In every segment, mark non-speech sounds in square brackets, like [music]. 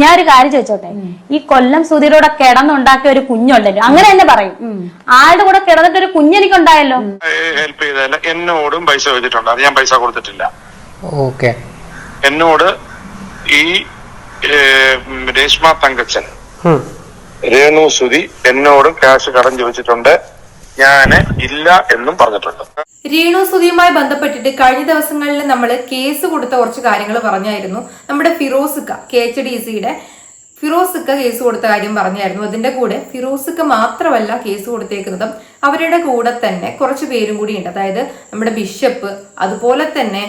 ഞാൻ ഒരു കാര്യം ചോദിച്ചോട്ടെ? ഈ കൊല്ലം സുധീരോടെ കൂടെ കിടന്നുണ്ടാക്കിയ ഒരു കുഞ്ഞുണ്ടല്ലോ? അങ്ങനെ തന്നെ പറയും. ആളുടെ കൂടെ കിടന്നിട്ട് ഒരു കുഞ്ഞ് കുഞ്ഞെനിക്കുണ്ടായല്ലോ ഹെൽപ്പ് ചെയ്തല്ല എന്നോടും പൈസ ചോദിച്ചിട്ടുണ്ട്. അത് ഞാൻ പൈസ കൊടുത്തിട്ടില്ല. ഓക്കെ. എന്നോട് ഈ രേഷ്മ തങ്കച്ചൻ. രേണു സുധി എന്നോടും ക്യാഷ് കടം ചോദിച്ചിട്ടുണ്ട്. ഞാൻ ഇല്ല എന്നും പറഞ്ഞിട്ടുണ്ട്. രേണു സുധിയുമായി ബന്ധപ്പെട്ടിട്ട് കഴിഞ്ഞ ദിവസങ്ങളിൽ നമ്മൾ കേസ് കൊടുത്ത കുറച്ച് കാര്യങ്ങൾ പറഞ്ഞായിരുന്നു. നമ്മുടെ ഫിറോസുക്ക കെ എച്ച് ഡി സിയുടെ ഫിറോസുക്ക കേസ് കൊടുത്ത കാര്യം പറഞ്ഞായിരുന്നു. അതിന്റെ കൂടെ ഫിറോസുക്ക മാത്രമല്ല കേസ് കൊടുത്തേക്കുന്നതും അവരുടെ കൂടെ തന്നെ കുറച്ച് പേരും കൂടി ഉണ്ട്. അതായത് നമ്മുടെ ബിഷപ്പ് അതുപോലെ തന്നെ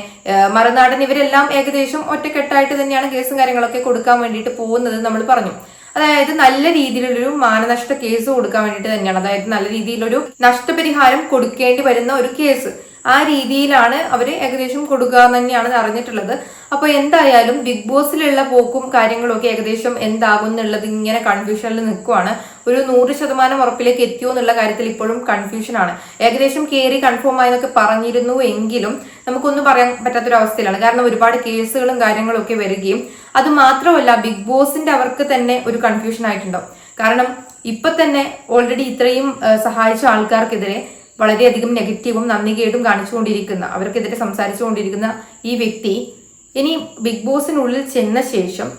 മറുനാടൻ ഇവരെല്ലാം ഏകദേശം ഒറ്റക്കെട്ടായിട്ട് തന്നെയാണ് കേസും കാര്യങ്ങളൊക്കെ കൊടുക്കാൻ വേണ്ടിയിട്ട് പോകുന്നത് നമ്മൾ പറഞ്ഞു. അതായത് നല്ല രീതിയിലുള്ളൊരു മാനനഷ്ട കേസ് കൊടുക്കാൻ വേണ്ടിയിട്ട് തന്നെയാണ്. അതായത് നല്ല രീതിയിലൊരു നഷ്ടപരിഹാരം കൊടുക്കേണ്ടി വരുന്ന ഒരു കേസ്. ആ രീതിയിലാണ് അവർ ഏകദേശം കൊടുക്കുക എന്ന് തന്നെയാണ് അറിഞ്ഞിട്ടുള്ളത്. അപ്പോൾ എന്തായാലും ബിഗ് ബോസിലുള്ള പോക്കും കാര്യങ്ങളും ഒക്കെ ഏകദേശം എന്താകും എന്നുള്ളത് ഇങ്ങനെ കൺഫ്യൂഷനിൽ നിൽക്കുവാണ് ഒരു നൂറ് ശതമാനം ഉറപ്പിലേക്ക് എത്തിയോ എന്നുള്ള കാര്യത്തിൽ ഇപ്പോഴും കൺഫ്യൂഷനാണ് ഏകദേശം കയറി കൺഫേം ആയെന്നൊക്കെ പറഞ്ഞിരുന്നു എങ്കിലും നമുക്കൊന്നും പറയാൻ പറ്റാത്തൊരവസ്ഥയിലാണ്. കാരണം ഒരുപാട് കേസുകളും കാര്യങ്ങളും ഒക്കെ വരികയും അത് മാത്രമല്ല ബിഗ് ബോസിന്റെ അവർക്ക് തന്നെ ഒരു കൺഫ്യൂഷൻ ആയിട്ടുണ്ടാവും. കാരണം ഇപ്പൊ തന്നെ ഓൾറെഡി ഇത്രയും സഹായിച്ച ആൾക്കാർക്കെതിരെ വളരെയധികം നെഗറ്റീവും നന്ദികേടും കാണിച്ചുകൊണ്ടിരിക്കുന്ന അവർക്കെതിരെ സംസാരിച്ചുകൊണ്ടിരിക്കുന്ന ഈ വ്യക്തി ഇനി ബിഗ് ബോസിനുള്ളിൽ ചെന്ന ശേഷം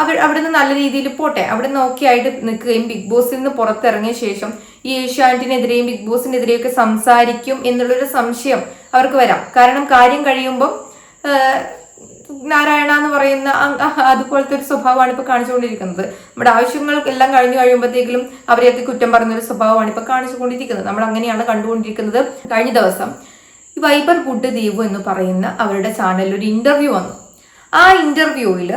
അവർ അവിടെ നിന്ന് നല്ല രീതിയിൽ പോട്ടെ. അവിടെ നിന്ന് ഓക്കെ ആയിട്ട് നിൽക്കുകയും ബിഗ് ബോസിൽ നിന്ന് പുറത്തിറങ്ങിയ ശേഷം ഈ ഏഷ്യാനെറ്റിനെതിരെയും ബിഗ് ബോസിനെതിരെയും ഒക്കെ സംസാരിക്കും എന്നുള്ളൊരു സംശയം അവർക്ക് വരാം. കാരണം കാര്യം കഴിയുമ്പം നാരായണ എന്ന് പറയുന്ന അതുപോലത്തെ ഒരു സ്വഭാവമാണ് ഇപ്പൊ കാണിച്ചുകൊണ്ടിരിക്കുന്നത്. നമ്മുടെ ആവശ്യങ്ങൾ എല്ലാം കഴിഞ്ഞു കഴിയുമ്പോഴത്തേക്കും അവരെയൊക്കെ കുറ്റം പറഞ്ഞൊരു സ്വഭാവമാണ് ഇപ്പൊ കാണിച്ചുകൊണ്ടിരിക്കുന്നത്. നമ്മൾ അങ്ങനെയാണ് കണ്ടുകൊണ്ടിരിക്കുന്നത്. കഴിഞ്ഞ ദിവസം ഈ വൈബർ ഗുഡ് ദീപു എന്ന് പറയുന്ന അവരുടെ ചാനലിൽ ഒരു ഇന്റർവ്യൂ വന്നു. ആ ഇന്റർവ്യൂവിൽ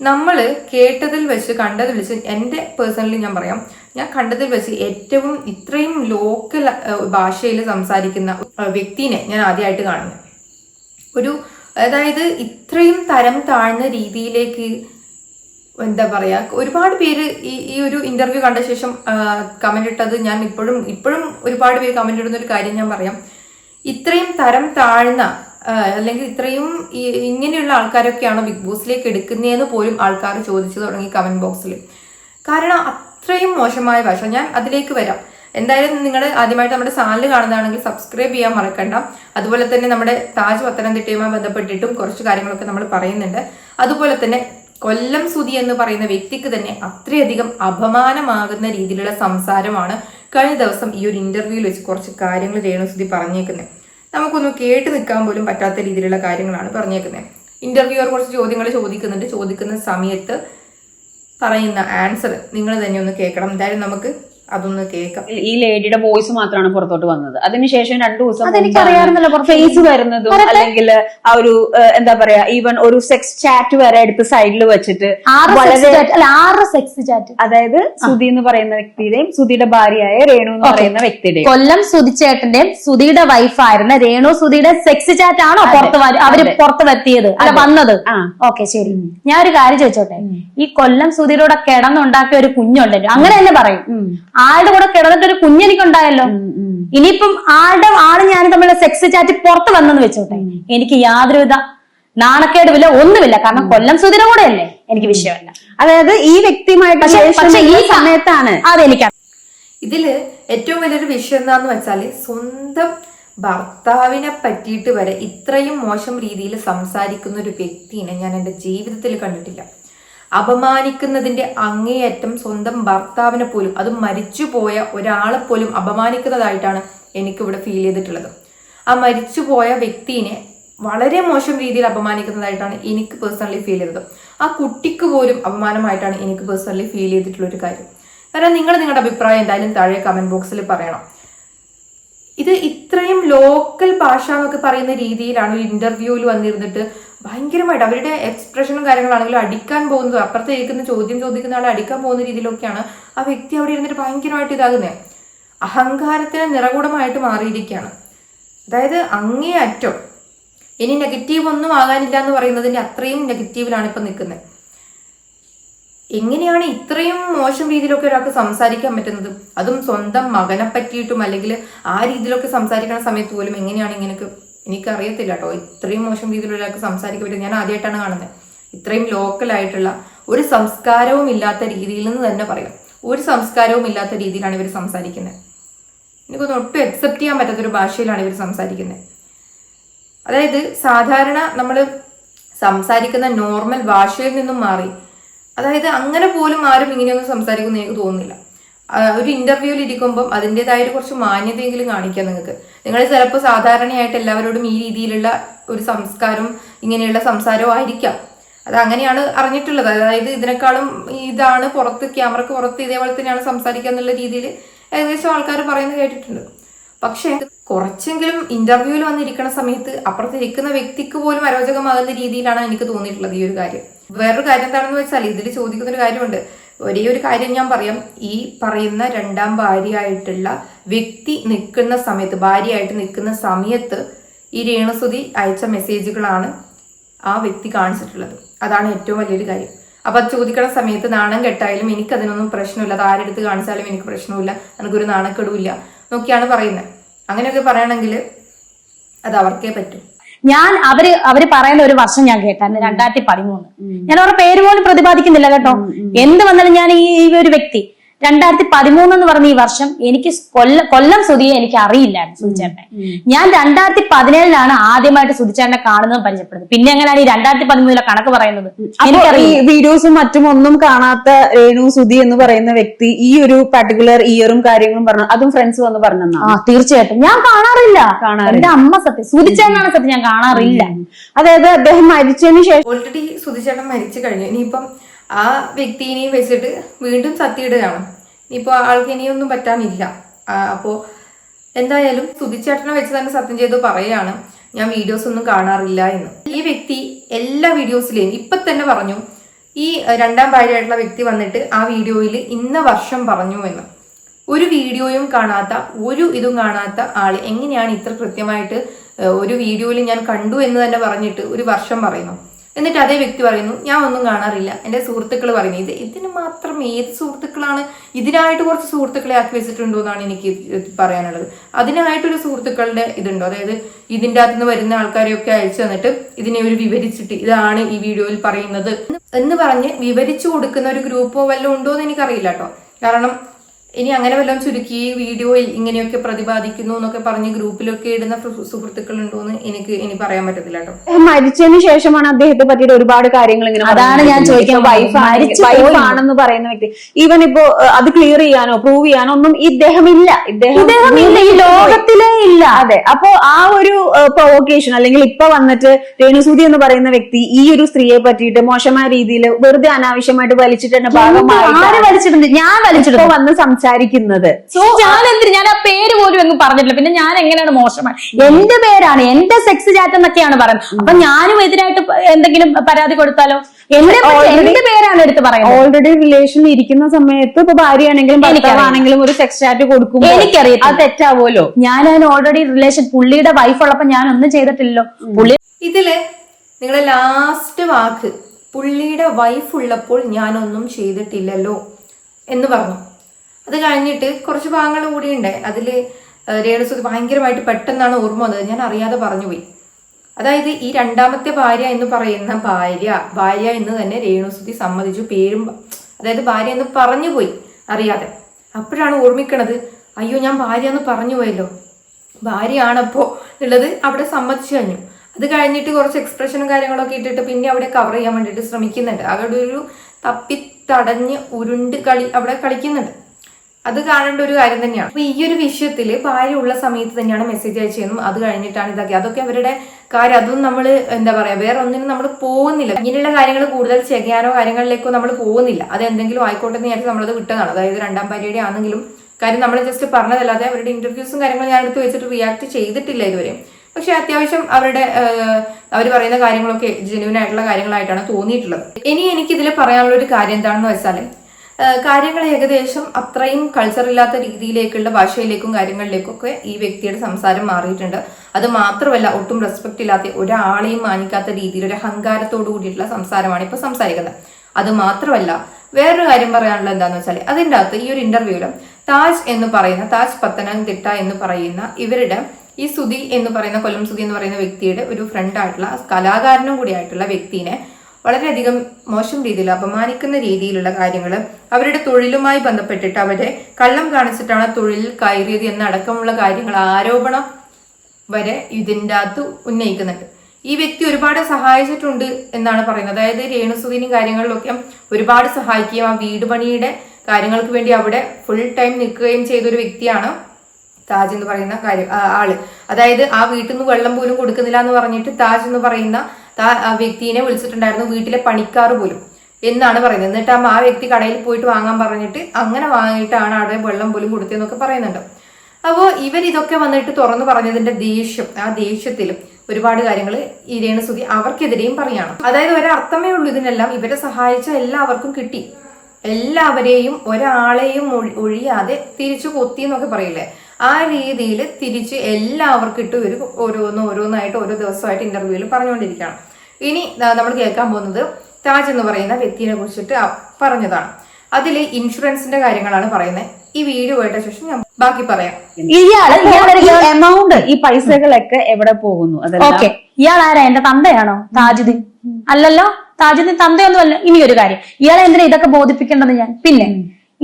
നമ്മൾ കേട്ടതിൽ വെച്ച് കണ്ടതിൽ വെച്ച് എന്റെ പേഴ്സണലി ഞാൻ പറയാം ഞാൻ കണ്ടതിൽ വെച്ച് ഏറ്റവും ഇത്രയും ലോക്കൽ ഭാഷയിൽ സംസാരിക്കുന്ന വ്യക്തിനെ ഞാൻ ആദ്യമായിട്ട് കാണുന്നു ഒരു അതായത് ഇത്രയും തരം താഴ്ന്ന രീതിയിലേക്ക് എന്താ പറയാ ഒരുപാട് പേര് ഈ ഈ ഒരു ഇന്റർവ്യൂ കണ്ട ശേഷം കമന്റ് ഇട്ടത് ഞാൻ ഇപ്പോഴും ഇപ്പോഴും ഒരുപാട് പേര് കമന്റ് ഇടുന്ന ഒരു കാര്യം ഞാൻ പറയാം. ഇത്രയും തരം താഴ്ന്ന അല്ലെങ്കിൽ ഇത്രയും ഇങ്ങനെയുള്ള ആൾക്കാരൊക്കെയാണോ ബിഗ് ബോസിലേക്ക് എടുക്കുന്നതെന്ന് പോലും ആൾക്കാർ ചോദിച്ചു തുടങ്ങി കമന്റ് ബോക്സിൽ കാരണം അത്രയും മോശമായ ഭാഷ. ഞാൻ അതിലേക്ക് വരാം. എന്തായാലും നിങ്ങൾ ആദ്യമായിട്ട് നമ്മുടെ ചാനൽ കാണുന്നതാണെങ്കിൽ സബ്സ്ക്രൈബ് ചെയ്യാൻ മറക്കണ്ട. അതുപോലെ തന്നെ നമ്മുടെ താജ് പത്തനംതിട്ടയുമായി ബന്ധപ്പെട്ടിട്ടും കുറച്ച് കാര്യങ്ങളൊക്കെ നമ്മൾ പറയുന്നുണ്ട്. അതുപോലെ തന്നെ കൊല്ലം സുതി എന്ന് പറയുന്ന വ്യക്തിക്ക് തന്നെ അത്രയധികം അപമാനമാകുന്ന രീതിയിലുള്ള സംസാരമാണ് കഴിഞ്ഞ ദിവസം ഈ ഒരു ഇന്റർവ്യൂവിൽ വെച്ച് കുറച്ച് കാര്യങ്ങൾ രേണുസുതി പറഞ്ഞേക്കുന്നത് നമുക്കൊന്നും കേട്ട് നിൽക്കാൻ പോലും പറ്റാത്ത രീതിയിലുള്ള കാര്യങ്ങളാണ് പറഞ്ഞേക്കുന്നത് ഇന്റർവ്യൂവർ കുറച്ച് ചോദ്യങ്ങൾ ചോദിക്കുന്നുണ്ട്. ചോദിക്കുന്ന സമയത്ത് പറയുന്ന ആൻസർ നിങ്ങൾ തന്നെ ഒന്ന് കേൾക്കണം. എന്തായാലും നമുക്ക് അതൊന്ന് കേൾക്കാം ഈ ലേഡിയുടെ വോയിസ് മാത്രമാണ് പുറത്തോട്ട് വന്നത്. അതിനുശേഷം രണ്ടു ദിവസം ഫേസ് വരുന്നതും അല്ലെങ്കിൽ ആ ഒരു എന്താ പറയാ ഈവൻ ഒരു സെക്സ് ചാറ്റ് വരെ എടുത്ത് സൈഡിൽ വെച്ചിട്ട് ആറ് സെക്സ് ചാറ്റ് അല്ല ആറ് സെക്സ് ചാറ്റ് അതായത് സുധി എന്ന് പറയുന്ന വ്യക്തിയുടെയും സുധിയുടെ ഭാര്യയായ രേണു എന്ന് പറയുന്ന വ്യക്തിയുടെയും. കൊല്ലം സുധിച്ചേട്ടന്റെയും സുധിയുടെ വൈഫായിരുന്ന രേണു സുധിയുടെ സെക്സ് ചാറ്റ് ആണോ പുറത്ത് വര- അവർ പുറത്ത് വരുത്തിയത്? അല്ല വന്നത്. ഓക്കെ ശരി. ഞാൻ ഒരു കാര്യം ചോദിച്ചോട്ടെ? ഈ കൊല്ലം സുധിയുടെ കൂടെ കിടന്നുണ്ടാക്കിയ ഒരു കുഞ്ഞുണ്ടല്ലോ അങ്ങനെ തന്നെ പറയും ആളുടെ കൂടെ കിടന്നിട്ട് ഒരു കുഞ്ഞെനിക്കുണ്ടായല്ലോ ഇനിയിപ്പം ആളുടെ ആൾ ഞാൻ തമ്മിലുള്ള സെക്സ് ചാറ്റ് പുറത്ത് വന്നെന്ന് വെച്ചോട്ടെ. എനിക്ക് യാതൊരുവിധ നാണക്കേടുമില്ല ഒന്നുമില്ല. കാരണം കൊല്ലം സുധിയുടെ കൂടെ അല്ലേ എനിക്ക് വിഷയമല്ല. അതായത് ഈ വ്യക്തിയുമായിട്ട് പക്ഷെ ഈ സമയത്താണ്. അതെനിക്ക് ഇതിൽ ഏറ്റവും വലിയൊരു വിഷയം എന്താന്ന് വെച്ചാൽ സ്വന്തം ഭർത്താവിനെ പറ്റിയിട്ട് വരെ ഇത്രയും മോശം രീതിയിൽ സംസാരിക്കുന്ന ഒരു വ്യക്തിനെ ഞാൻ എന്റെ ജീവിതത്തിൽ കണ്ടിട്ടില്ല. അപമാനിക്കുന്നതിന്റെ അങ്ങേയറ്റം സ്വന്തം ഭർത്താവിനെ പോലും അത് മരിച്ചുപോയ ഒരാളെ പോലും അപമാനിക്കുന്നതായിട്ടാണ് എനിക്കിവിടെ ഫീൽ ചെയ്തിട്ടുള്ളത്. ആ മരിച്ചുപോയ വ്യക്തിനെ വളരെ മോശം രീതിയിൽ അപമാനിക്കുന്നതായിട്ടാണ് എനിക്ക് പേഴ്സണലി ഫീൽ ചെയ്തത്. ആ കുട്ടിക്ക് പോലും അപമാനമായിട്ടാണ് എനിക്ക് പേഴ്സണലി ഫീൽ ചെയ്തിട്ടുള്ള ഒരു കാര്യം. കാരണം നിങ്ങൾ നിങ്ങളുടെ അഭിപ്രായം എന്തായാലും താഴെ കമന്റ് ബോക്സിൽ പറയണം. ഇത് ഇത്രയും ലോക്കൽ ഭാഷ എന്നൊക്കെ പറയുന്ന രീതിയിലാണ് ഇന്റർവ്യൂവിൽ വന്നിരുന്നിട്ട് ഭയങ്കരമായിട്ട് അവരുടെ എക്സ്പ്രഷനും കാര്യങ്ങളാണെങ്കിലും അടിക്കാൻ പോകുന്നത് അപ്പുറത്ത് ഇരിക്കുന്ന ചോദ്യം ചോദിക്കുന്ന ആളെ അടിക്കാൻ പോകുന്ന രീതിയിലൊക്കെയാണ് ആ വ്യക്തി അവിടെ ഇരുന്നിട്ട് ഭയങ്കരമായിട്ട് ഇതാകുന്നത് അഹങ്കാരത്തിന് നിറകൂടമായിട്ട് മാറിയിരിക്കുകയാണ്. അതായത് അങ്ങേ അറ്റം. ഇനി നെഗറ്റീവ് ഒന്നും ആകാനില്ല എന്ന് പറയുന്നതിന്റെ അത്രയും നെഗറ്റീവിലാണ് ഇപ്പൊ നിൽക്കുന്നത് എങ്ങനെയാണ് ഇത്രയും മോശം രീതിയിലൊക്കെ ഒരാൾക്ക് സംസാരിക്കാൻ പറ്റുന്നത്? അതും സ്വന്തം മകനെ പറ്റിയിട്ടും അല്ലെങ്കിൽ ആ രീതിയിലൊക്കെ സംസാരിക്കുന്ന സമയത്ത് പോലും എങ്ങനെയാണ് ഇങ്ങനെയൊക്കെ എനിക്കറിയത്തില്ല കേട്ടോ ഇത്രയും മോശം രീതിയിൽ ഒരാൾക്ക് സംസാരിക്കാൻ പറ്റും ഞാൻ ആദ്യമായിട്ടാണ് കാണുന്നത്. ഇത്രയും ലോക്കൽ ആയിട്ടുള്ള ഒരു സംസ്കാരവും ഇല്ലാത്ത രീതിയിൽ നിന്ന് തന്നെ പറയാം. ഒരു സംസ്കാരവും ഇല്ലാത്ത രീതിയിലാണ് ഇവർ സംസാരിക്കുന്നത്. എനിക്കൊന്നും ഒട്ടും അക്സെപ്റ്റ് ചെയ്യാൻ പറ്റാത്തൊരു ഭാഷയിലാണ് ഇവർ സംസാരിക്കുന്നത്. അതായത് സാധാരണ നമ്മൾ സംസാരിക്കുന്ന നോർമൽ ഭാഷയിൽ നിന്നും മാറി. അതായത് അങ്ങനെ പോലും ആരും ഇങ്ങനെയൊന്നും സംസാരിക്കുമെന്ന് എനിക്ക് തോന്നുന്നില്ല. ഒരു ഇന്റർവ്യൂവിൽ ഇരിക്കുമ്പം അതിന്റെതായ കുറച്ച് മാന്യതയെങ്കിലും കാണിക്കാം നിങ്ങൾക്ക്. നിങ്ങൾ ചിലപ്പോൾ സാധാരണയായിട്ട് എല്ലാവരോടും ഈ രീതിയിലുള്ള ഒരു സംസ്കാരം ഇങ്ങനെയുള്ള സംസാരവും ആയിരിക്കാം. അത് അങ്ങനെയാണ് അറിഞ്ഞിട്ടുള്ളത്. അതായത് ഇതിനേക്കാളും ഇതാണ് പുറത്ത് ക്യാമറക്ക് പുറത്ത് ഇതേപോലെ തന്നെയാണ് സംസാരിക്കുക എന്നുള്ള രീതിയിൽ ഏകദേശം ആൾക്കാർ പറയുന്നത് കേട്ടിട്ടുണ്ട്. പക്ഷേ കുറച്ചെങ്കിലും ഇന്റർവ്യൂവിൽ വന്നിരിക്കുന്ന സമയത്ത് അപ്പുറത്തിരിക്കുന്ന വ്യക്തിക്ക് പോലും അരോചകമാകുന്ന രീതിയിലാണ് എനിക്ക് തോന്നിയിട്ടുള്ളത് ഈ ഒരു കാര്യം. വേറൊരു കാര്യം എന്താണെന്ന് വെച്ചാൽ ഇതിൽ ചോദിക്കുന്ന ഒരു കാര്യമുണ്ട്. ഒരേ ഒരു കാര്യം ഞാൻ പറയാം. ഈ പറയുന്ന രണ്ടാം ഭാര്യയായിട്ടുള്ള വ്യക്തി നിൽക്കുന്ന സമയത്ത് ഭാര്യയായിട്ട് നിൽക്കുന്ന സമയത്ത് ഈ രേണുസുതി അയച്ച മെസ്സേജുകളാണ് ആ വ്യക്തി കാണിച്ചിട്ടുള്ളത്. അതാണ് ഏറ്റവും വലിയൊരു കാര്യം. അപ്പൊ അത് ചോദിക്കണ സമയത്ത് നാണം കെട്ടായാലും എനിക്ക് അതിനൊന്നും പ്രശ്നമില്ല. അത് ആരെടുത്ത് കാണിച്ചാലും എനിക്ക് പ്രശ്നമില്ല. എനിക്കൊരു നാണക്കെടുവില്ല എന്നൊക്കെയാണ് പറയുന്നത്. അങ്ങനെയൊക്കെ പറയണമെങ്കിൽ അത് അവർക്കേ പറ്റും. ഞാൻ അവർ അവർ പറയുന്ന ഒരു വർഷം ഞാൻ കേട്ടായിരുന്നു രണ്ടായിരത്തി പതിമൂന്ന്. ഞാൻ അവരുടെ പേര് പോലും പ്രതിപാദിക്കുന്നില്ല കേട്ടോ. എന്ത് വന്നാലും ഞാൻ ഈ ഈ ഒരു വ്യക്തി രണ്ടായിരത്തി പതിമൂന്ന് എന്ന് പറഞ്ഞ ഈ വർഷം എനിക്ക് കൊല്ലം കൊല്ലം സുധിയെ എനിക്ക് അറിയില്ലായിരുന്നു സുധിച്ചേട്ടനെ. ഞാൻ രണ്ടായിരത്തി പതിനേഴിലാണ് ആദ്യമായിട്ട് സുധിച്ചേട്ടനെ കാണുന്നതും പരിചയപ്പെടുന്നത്. പിന്നെ എങ്ങനെയാണ് ഈ രണ്ടായിരത്തി പതിമൂന്നിലെ കണക്ക് പറയുന്നത്? ഈ വീഡിയോസും മറ്റും ഒന്നും കാണാത്ത രേണു സുധി എന്ന് പറയുന്ന വ്യക്തി ഈ ഒരു പർട്ടിക്കുലർ ഇയറും കാര്യങ്ങളും പറഞ്ഞു അതും ഫ്രണ്ട്സ് വന്ന് ആ തീർച്ചയായിട്ടും. ഞാൻ കാണാറില്ല. കാണാറില്ല. എന്റെ അമ്മ സത്യം സുധിച്ചേട്ടനാണ് സത്യം ഞാൻ കാണാറില്ല. അതായത് അദ്ദേഹം മരിച്ചതിന് ശേഷം ഓൾറെഡി സുധിച്ചേട്ടൻ മരിച്ചു കഴിഞ്ഞു. ഇനിയിപ്പം ആ വ്യക്തിനെയും വെച്ചിട്ട് വീണ്ടും സത്യയിടുകയാണ്. ഇനിയിപ്പോൾ ആൾക്ക് ഇനിയൊന്നും പറ്റാനില്ല. അപ്പോൾ അപ്പോ എന്തായാലും സുധിച്ചേട്ടനെ വെച്ച് തന്നെ സത്യം ചെയ്ത് പറയുകയാണ് ഞാൻ വീഡിയോസ് ഒന്നും കാണാറില്ല എന്ന്. ഈ വ്യക്തി എല്ലാ വീഡിയോസിലെയും ഇപ്പം തന്നെ പറഞ്ഞു ഈ രണ്ടാം ഭാര്യയായിട്ടുള്ള വ്യക്തി വന്നിട്ട് ആ വീഡിയോയിൽ ഇന്ന വർഷം പറഞ്ഞു എന്ന്. ഒരു വീഡിയോയും കാണാത്ത ഒരു ഇതും കാണാത്ത ആൾ എങ്ങനെയാണ് ഇത്ര കൃത്യമായിട്ട് ഒരു വീഡിയോയിൽ ഞാൻ കണ്ടു എന്ന് തന്നെ പറഞ്ഞിട്ട് ഒരു വർഷം പറയുന്നു? എന്നിട്ട് അതേ വ്യക്തി പറയുന്നു ഞാൻ ഒന്നും കാണാറില്ല. എന്റെ സുഹൃത്തുക്കൾ പറയുന്നു ഇത് ഇതിന് മാത്രം ഏത് സുഹൃത്തുക്കളാണ്? ഇതിനായിട്ട് കുറച്ച് സുഹൃത്തുക്കളെ ആക്കി വെച്ചിട്ടുണ്ടോ എന്നാണ് എനിക്ക് പറയാനുള്ളത്. അതിനായിട്ടൊരു സുഹൃത്തുക്കളുടെ ഇതുണ്ടോ? അതായത് ഇതിന്റെ അകത്ത് നിന്ന് വരുന്ന ആൾക്കാരെയൊക്കെ അയച്ചു തന്നിട്ട് ഇതിനെ ഒരു വിവരിച്ചിട്ട് ഇതാണ് ഈ വീഡിയോയിൽ പറയുന്നത് എന്ന് പറഞ്ഞ് വിവരിച്ചു കൊടുക്കുന്ന ഒരു ഗ്രൂപ്പോ വല്ലതും ഉണ്ടോ എന്ന് എനിക്കറിയില്ല കേട്ടോ. കാരണം ഇനി അങ്ങനെ വല്ലതും ചുരുക്കി വീഡിയോയിൽ ഇങ്ങനെയൊക്കെ പ്രതിപാദിക്കുന്നു എന്നൊക്കെ പറഞ്ഞ് ഗ്രൂപ്പിലൊക്കെ ഇടുന്ന സുഹൃത്തുക്കൾ ഉണ്ടോ എന്ന് എനിക്ക് ഇനി പറയാൻ പറ്റത്തില്ല കേട്ടോ. മരിച്ചതിന് ശേഷമാണ് അദ്ദേഹത്തെ പറ്റിയിട്ട് ഒരുപാട് കാര്യങ്ങൾ ഇങ്ങനെ അതാണ് ഞാൻ ചോദിക്കാൻ വൈഫ് വൈഫ് ആണെന്ന് പറയുന്ന വ്യക്തി. ഈവൻ ഇപ്പോ അത് ക്ലിയർ ചെയ്യാനോ പ്രൂവ് ചെയ്യാനോ ഒന്നും ഇദ്ദേഹം ഇല്ല ഇദ്ദേഹം ഇല്ല. ഈ ലോകത്തിലേ ഇല്ല. അതെ. അപ്പോ ആ ഒരു പ്രൊവോക്കേഷൻ അല്ലെങ്കിൽ ഇപ്പൊ വന്നിട്ട് രേണുസൂതി എന്ന് പറയുന്ന വ്യക്തി ഈ ഒരു സ്ത്രീയെ പറ്റിയിട്ട് മോശമായ രീതിയിൽ വെറുതെ അനാവശ്യമായിട്ട് വലിച്ചിട്ടുണ്ട് ഭാഗമായി വലിച്ചിട്ടുണ്ട് ഞാൻ വലിച്ചിട്ടുണ്ട് വന്ന് സംസാരിക്കുന്നത്. സോ ഞാൻ എന്തിന് ഞാൻ ആ പേര് പോലും എന്ന് പറഞ്ഞിട്ടില്ല. പിന്നെ ഞാൻ എങ്ങനെയാണ് മോശമായി? എന്റെ പേരാണ്. എന്റെ സെക്സ് ചാറ്റ് എന്നൊക്കെയാണ് പറയുന്നത്. അപ്പൊ ഞാനും എതിരായിട്ട് എന്തെങ്കിലും പരാതി കൊടുത്താലോ? എന്റെ എന്റെ പേരാണ് എടുത്ത് പറയുന്നത്? ഓൾറെഡി റിലേഷനിൽ ഇരിക്കുന്ന സമയത്ത് ഇപ്പൊ ഭാര്യയാണെങ്കിലും ഭർത്താവാണെങ്കിലും ഒരു സെക്സ് ചാറ്റ് കൊടുക്കും എനിക്കറിയാം അത് തെറ്റാവുമല്ലോ ഞാൻ അതിന് ഓൾറെഡി റിലേഷൻ പുള്ളിയുടെ വൈഫ് ഉള്ളപ്പോ ഞാൻ ഒന്നും ചെയ്തിട്ടില്ലല്ലോ. പുള്ളി ഇതിൽ നിങ്ങളുടെ ലാസ്റ്റ് വാക്ക് പുള്ളിയുടെ വൈഫ് ഉള്ളപ്പോൾ ഞാനൊന്നും ചെയ്തിട്ടില്ലല്ലോ എന്ന് പറഞ്ഞു. അത് കഴിഞ്ഞിട്ട് കുറച്ച് ഭാഗങ്ങൾ കൂടി ഉണ്ട് അതിൽ രേണുസുതി ഭയങ്കരമായിട്ട് പെട്ടെന്നാണ് ഓർമ്മ വന്നത്. ഞാൻ അറിയാതെ പറഞ്ഞുപോയി അതായത് ഈ രണ്ടാമത്തെ ഭാര്യ എന്ന് പറയുന്ന ഭാര്യ ഭാര്യ എന്ന് തന്നെ രേണുസുതി സമ്മതിച്ചു. പേരും അതായത് ഭാര്യ എന്ന് പറഞ്ഞു പോയി അറിയാതെ. അപ്പോഴാണ് ഓർമ്മിക്കണത് അയ്യോ ഞാൻ ഭാര്യ എന്ന് പറഞ്ഞു പോയല്ലോ. ഭാര്യയാണപ്പോൾ ഉള്ളത് അവിടെ സമ്മതിച്ചു കഴിഞ്ഞു. അത് കഴിഞ്ഞിട്ട് കുറച്ച് എക്സ്പ്രഷനും കാര്യങ്ങളൊക്കെ ഇട്ടിട്ട് പിന്നെ അവിടെ കവർ ചെയ്യാൻ വേണ്ടിയിട്ട് ശ്രമിക്കുന്നുണ്ട്. അവിടെ ഒരു തപ്പി തടഞ്ഞ് ഉരുണ്ട് കളി അവിടെ കളിക്കുന്നുണ്ട്. അത് കാണേണ്ട ഒരു കാര്യം തന്നെയാണ്. അപ്പൊ ഈ ഒരു വിഷയത്തിൽ ഭാര്യ ഉള്ള സമയത്ത് തന്നെയാണ് മെസ്സേജ് അയച്ചതെന്നും അത് കഴിഞ്ഞിട്ടാണ് ഇതാക്കി അതൊക്കെ അവരുടെ കാര്യം. അതും നമ്മൾ എന്താ പറയാ വേറെ ഒന്നിനും നമ്മൾ പോകുന്നില്ല. ഇങ്ങനെയുള്ള കാര്യങ്ങൾ കൂടുതൽ ചെയ്യാനോ കാര്യങ്ങളിലേക്കോ നമ്മൾ പോകുന്നില്ല. അത് എന്തെങ്കിലും ആയിക്കോട്ടെ എന്ന് വിചാരിച്ച് നമ്മളത് വിട്ടതാണ്. അതായത് രണ്ടാം ഭാര്യയുടെ ആണെങ്കിലും കാര്യം നമ്മൾ ജസ്റ്റ് പറഞ്ഞതല്ലാതെ അവരുടെ ഇന്റർവ്യൂസും കാര്യങ്ങളും ഞാൻ എടുത്ത് വെച്ചിട്ട് റിയാക്ട് ചെയ്തിട്ടില്ല ഇതുവരെ. പക്ഷെ അത്യാവശ്യം അവരുടെ അവർ പറയുന്ന കാര്യങ്ങളൊക്കെ ജെന്യൂൻ ആയിട്ടുള്ള കാര്യങ്ങളായിട്ടാണ് തോന്നിയിട്ടുള്ളത്. ഇനി എനിക്ക് ഇതിൽ പറയാനുള്ള ഒരു കാര്യം എന്താണെന്ന് വെച്ചാൽ കാര്യങ്ങൾ ഏകദേശം അത്രയും കൾച്ചർ ഇല്ലാത്ത രീതിയിലേക്കുള്ള ഭാഷയിലേക്കും കാര്യങ്ങളിലേക്കും ഒക്കെ ഈ വ്യക്തിയുടെ സംസാരം മാറിയിട്ടുണ്ട്. അത് മാത്രമല്ല ഒട്ടും റെസ്പെക്ട് ഇല്ലാത്ത ഒരാളെയും മാനിക്കാത്ത രീതിയിൽ ഒരു അഹങ്കാരത്തോടു കൂടിയിട്ടുള്ള സംസാരമാണ് ഇപ്പൊ സംസാരിക്കുന്നത്. അത് മാത്രമല്ല വേറൊരു കാര്യം പറയാനുള്ളത് എന്താണെന്ന് വെച്ചാൽ അതിന്റെ അകത്ത് ഈ ഒരു ഇന്റർവ്യൂവിലും താജ് എന്ന് പറയുന്ന താജ് പത്തനംതിട്ട എന്ന് പറയുന്ന ഇവരുടെ ഈ സുധി എന്ന് പറയുന്ന കൊല്ലം സുധി എന്ന് പറയുന്ന വ്യക്തിയുടെ ഒരു ഫ്രണ്ട് ആയിട്ടുള്ള കലാകാരനും കൂടി ആയിട്ടുള്ള വ്യക്തിനെ വളരെയധികം മോശം രീതിയിൽ അപമാനിക്കുന്ന രീതിയിലുള്ള കാര്യങ്ങൾ അവരുടെ തൊഴിലുമായി ബന്ധപ്പെട്ടിട്ട് അവരെ കള്ളം കാണിച്ചിട്ടാണ് തൊഴിലിൽ കയറിയത് എന്നടക്കമുള്ള കാര്യങ്ങൾ ആരോപണം വരെ ഇതിന്റെ അകത്ത് ഉന്നയിക്കുന്നുണ്ട്. ഈ വ്യക്തി ഒരുപാട് സഹായിച്ചിട്ടുണ്ട് എന്നാണ് പറയുന്നത്. അതായത് രേണുസുദീനും കാര്യങ്ങളിലൊക്കെ ഒരുപാട് സഹായിക്കുകയും ആ വീട് പണിയുടെ കാര്യങ്ങൾക്ക് വേണ്ടി അവിടെ ഫുൾ ടൈം നിൽക്കുകയും ചെയ്ത ഒരു വ്യക്തിയാണ് താജ് എന്ന് പറയുന്ന കാര്യം ആൾ. അതായത് ആ വീട്ടിൽ നിന്ന് വെള്ളം പോലും കൊടുക്കുന്നില്ല എന്ന് പറഞ്ഞിട്ട് താജ് എന്ന് പറയുന്ന ആ വ്യക്തിനെ വിളിച്ചിട്ടുണ്ടായിരുന്നു വീട്ടിലെ പണിക്കാർ പോലും എന്നാണ് പറയുന്നത്. എന്നിട്ട് ആ വ്യക്തി കടയിൽ പോയിട്ട് വാങ്ങാൻ പറഞ്ഞിട്ട് അങ്ങനെ വാങ്ങിയിട്ടാണ് അവിടെ വെള്ളം പോലും കൊടുത്തതെന്നൊക്കെ പറയുന്നുണ്ട്. അപ്പോൾ ഇവരിതൊക്കെ വന്നിട്ട് തുറന്നു പറഞ്ഞതിന്റെ ദേഷ്യം ആ ദേഷ്യത്തിലും ഒരുപാട് കാര്യങ്ങൾ ഈ രേണുസുതി അവർക്കെതിരെയും പറയാണ്. അതായത് ഒരർത്ഥമേ ഉള്ളൂ ഇതിനെല്ലാം. ഇവരെ സഹായിച്ച എല്ലാവർക്കും കിട്ടി. എല്ലാവരെയും ഒരാളെയും ഒഴി- ഒഴിയാതെ തിരിച്ചു കൊത്തി എന്നൊക്കെ പറയില്ലേ? ആ രീതിയിൽ തിരിച്ച് എല്ലാവർക്കും ഇട്ട് ഒരു ഓരോന്ന് ഓരോന്നായിട്ട് ഓരോ ദിവസമായിട്ട് ഇന്റർവ്യൂവിൽ പറഞ്ഞുകൊണ്ടിരിക്കുകയാണ്. ഇനി നമ്മൾ കേൾക്കാൻ പോകുന്നത് താജ് എന്ന് പറയുന്ന വ്യക്തിയെ കുറിച്ചിട്ട് പറഞ്ഞതാണ്. അതിൽ ഇൻഷുറൻസിന്റെ കാര്യങ്ങളാണ് പറയുന്നത്. ഈ വീഡിയോ കേട്ട ശേഷം ഞാൻ ബാക്കി പറയാം. ഇയാൾ എമൗണ്ട് ഈ പൈസകളൊക്കെ എവിടെ പോകുന്നു? അതെല്ലാം? ഓക്കെ ഇയാൾ ആരാ? എന്റെ തന്തയാണോ? താജുദ്ദീൻ അല്ലല്ലോ? താജുദ്ദീൻ തന്തയൊന്നുമല്ല. ഇനി ഒരു കാര്യം. ഇയാളെ എന്തിനാ ഇതൊക്കെ ബോധിപ്പിക്കേണ്ടത് ഞാൻ? പിന്നെ